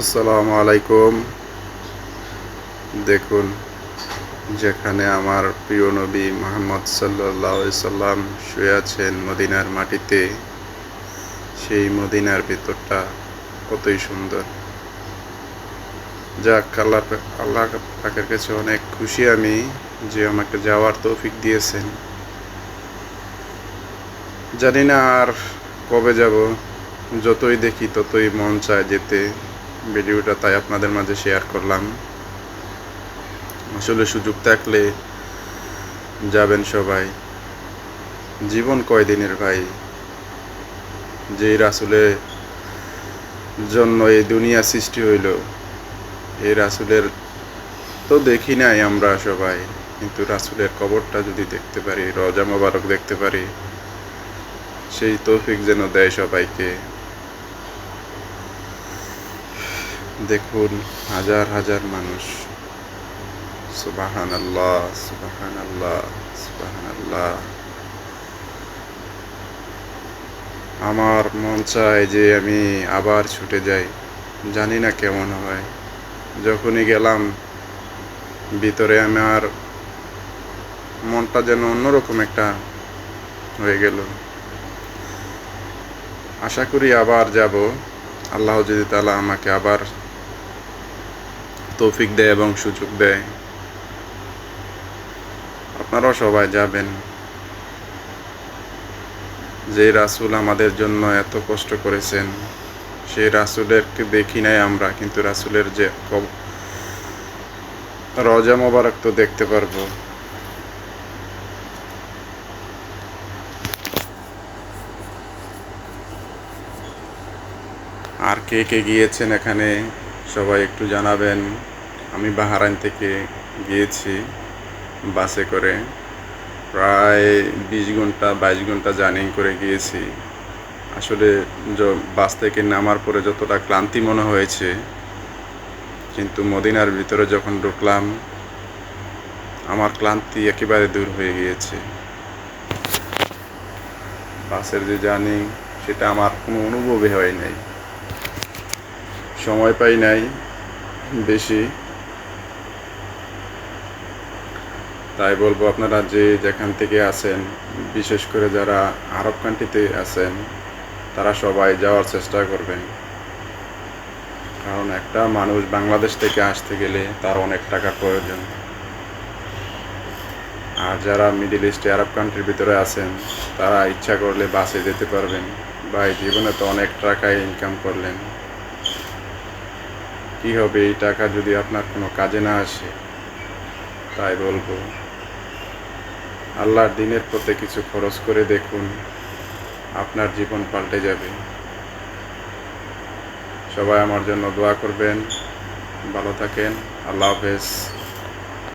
আসসালামু আলাইকুম। দেখুন, যেখানে আমার প্রিয় নবী মোহাম্মদ সাল্লাহ সাল্লাম শুয়ে আছেন মদিনার মাটিতে, সেই মদিনার ভেতরটা কতই সুন্দর। যাক, আল্লাহ আল্লাহ পাকের কাছে অনেক খুশি আমি যে আমাকে যাওয়ার তৌফিক দিয়েছেন। জানি না আর কবে যাব, যতই দেখি ততই মন চায় যেতে। ভিডিওটা তাই আপনাদের মাঝে শেয়ার করলাম। আসলে সুযোগ থাকলে যাবেন সবাই। জীবন কয়দিনের ভাই? যেই রাসুলের জন্য এই দুনিয়া সৃষ্টি হইল এই রাসুলের তো দেখি নাই আমরা সবাই। কিন্তু রাসুলের কবরটা যদি দেখতে পারি রজা মোবারক দেখতে পারি, সেই তৌফিক যেন দেয় সবাইকে। দেখুন, হাজার হাজার মানুষ। সুবাহান আল্লাহ সুবাহান আল্লাহ সুবাহান আল্লাহ আমার মন চায় যে আমি আবার ছুটে যাই। জানি না কেমন হয়। যখনই গেলাম, ভিতরে আমার মনটা যেন অন্যরকম একটা হয়ে গেল। আশা করি আবার যাব। আল্লাহ যদি তালা আমাকে আবার তৌফিক দেয় এবং সুযোগ দেয়। আপনারাও সবাই যাবেন। যে রাসুল আমাদের জন্য এত কষ্ট করেছেন, সেই রাসুলেরকে দেখি নাই আমরা, কিন্তু রাসুলের যে রজা মোবারক তো দেখতে পারব। আর কে কে গিয়েছেন এখানে, সবাই একটু জানাবেন। আমি বাহারাইন থেকে গিয়েছি বাসে করে। প্রায় বিশ ঘণ্টা, বাইশ ঘণ্টা জার্নি করে গিয়েছি। আসলে বাস থেকে নামার পরে যতটা ক্লান্তি মনে হয়েছে, কিন্তু মদিনার ভিতরে যখন ঢুকলাম, আমার ক্লান্তি একেবারে দূর হয়ে গিয়েছে। বাসের যে জার্নি, সেটা আমার কোনো অনুভবই হয় নাই। সময় পাই নাই বেশি। তাই বলব আপনারা যে যেখান থেকে আছেন, বিশেষ করে যারা আরব কান্ট্রিতে আছেন, তারা সবাই যাওয়ার চেষ্টা করবেন। কারণ একটা মানুষ বাংলাদেশ থেকে আসতে গেলে তার অনেক টাকা প্রয়োজন। আর যারা মিডিল ইস্টে আরব কান্ট্রির ভিতরে আছেন, তারা ইচ্ছা করলে বাসে যেতে পারবেন। বা এই জীবনে তো অনেক টাকায় ইনকাম করলেন। কি হবে, এই টাকা যদি আপনার কোনো কাজে না আসে, তাই বলব। আল্লাহর দিনের পথে কিছু খরচ করে দেখুন, আপনার জীবন পাল্টে যাবে। সবাই আমার জন্য দোয়া করবেন। ভালো থাকেন। আল্লাহ হাফেজ।